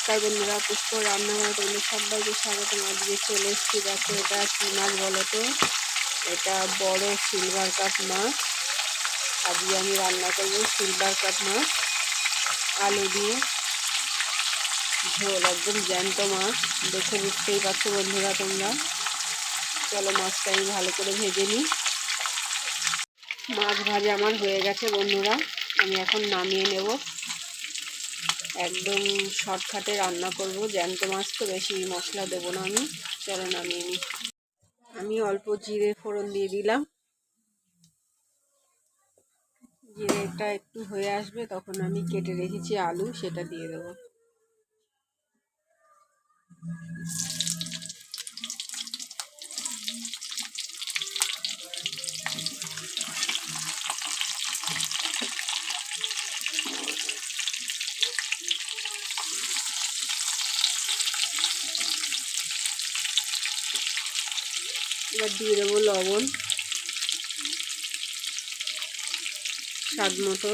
নমস্কার বন্ধুরা পুষ্প রান্নাঘর তোমাদের সবাইকে স্বাগত আজকে চলে এসেছি। দেখো এটা কী মাছ বলো তো? এটা বড় সিলভার কাপ মাছ। আজকে আমি রান্না করব সিলভার কাপ মাছ। আলু দিয়ে ঝোল, একদম জ্যান্ত মাছ। দেখে বুঝতেই পারছ বন্ধুরা তোমরা। চলো মাছটা আমি ভালো করে ভেজে নিই। মাছ ভাজা আমার হয়ে গেছে বন্ধুরা। আমি এখন নামিয়ে নেব। একদম শর্টকাটে রান্না করব। জ্যান্ত মাছ তো বেশি মশলা দেবো না আমি। চলো নামিয়ে নিই আমি অল্প জিরে ফোড়ন দিয়ে দিলাম। জিরেটা একটু হয়ে আসবে, তখন আমি কেটে রেখেছি আলু, সেটা দিয়ে দেবো। এবার দিয়ে দেবো লবণ, স্বাদ মতো।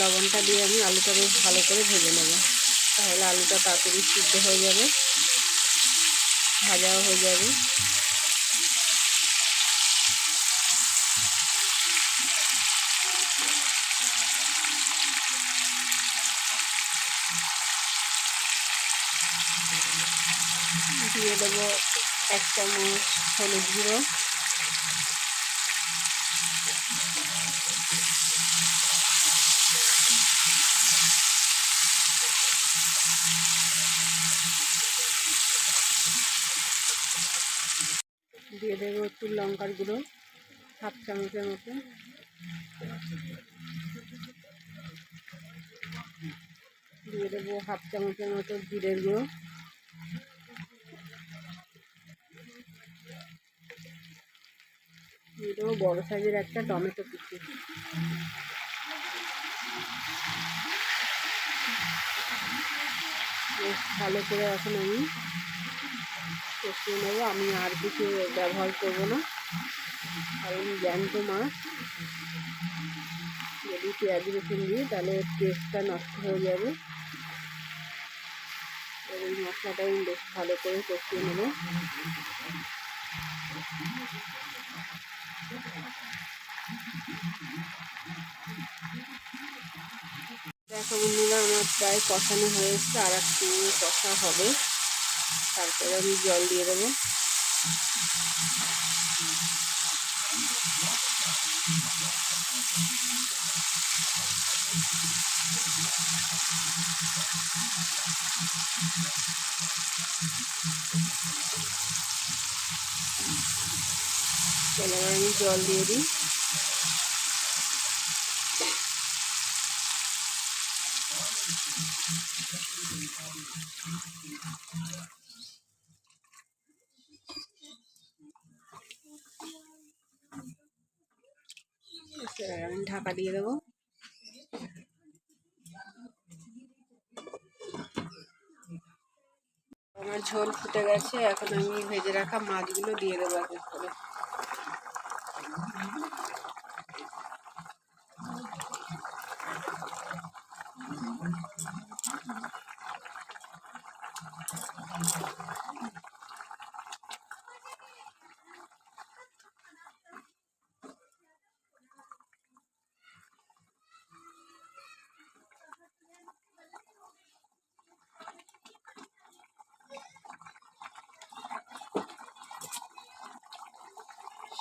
লবণটা দিয়ে আমি আলুটা বেশ ভালো করে ভেজে নেব। তাহলে আলুটা তাড়াতাড়ি সিদ্ধ হয়ে যাবে, ভাজাও হয়ে যাবে। দিয়ে দেবো এক চামচ হলুদ গুঁড়ো। দিয়ে দেবো একটু লঙ্কার গুঁড়ো হাফ চামচের মতো। দিয়ে দেবো হাফ চামচের মতো জিরের গুঁড়ো। দিয়ে দেবো বড়ো সাইজের একটা টমেটো কুচি। বেশ ভালো করে এখন আমি কষিয়ে নেব। আমি আর কিছু ব্যবহার করব না। কারণ জ্যান্ত মাছ। পেঁয়াজ রসুন দিই তাহলে টেস্টটা নষ্ট হয়ে যাবে। এই মশলাটা আমি বেশ ভালো করে কষিয়ে নেব। দেখো বন্ধুরা, আমার প্রায় কষানো হয়ে এসছে, আর একটু কষা হবে। তারপরে আমি জল দিয়ে দেবো। আমি জল দিয়ে দিই আমি ঢাকা দিয়ে দেবো। আমার ঝোল ফুটে গেছে, এখন আমি ভেজে রাখা মাছগুলো দিয়ে দেবো এক করে।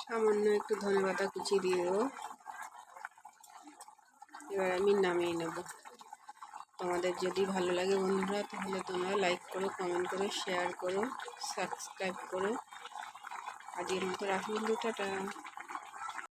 সামান্য একটু ধনে পাতা কুচি দিয়ে দেবো। এবার আমি নামিয়ে নেব। তোমাদের যদি ভালো লাগে বন্ধুরা, তাহলে তোমরা লাইক করো কমেন্ট করো শেয়ার করো সাবস্ক্রাইব করো। আজকের মতো রাখি বন্ধু টাটা।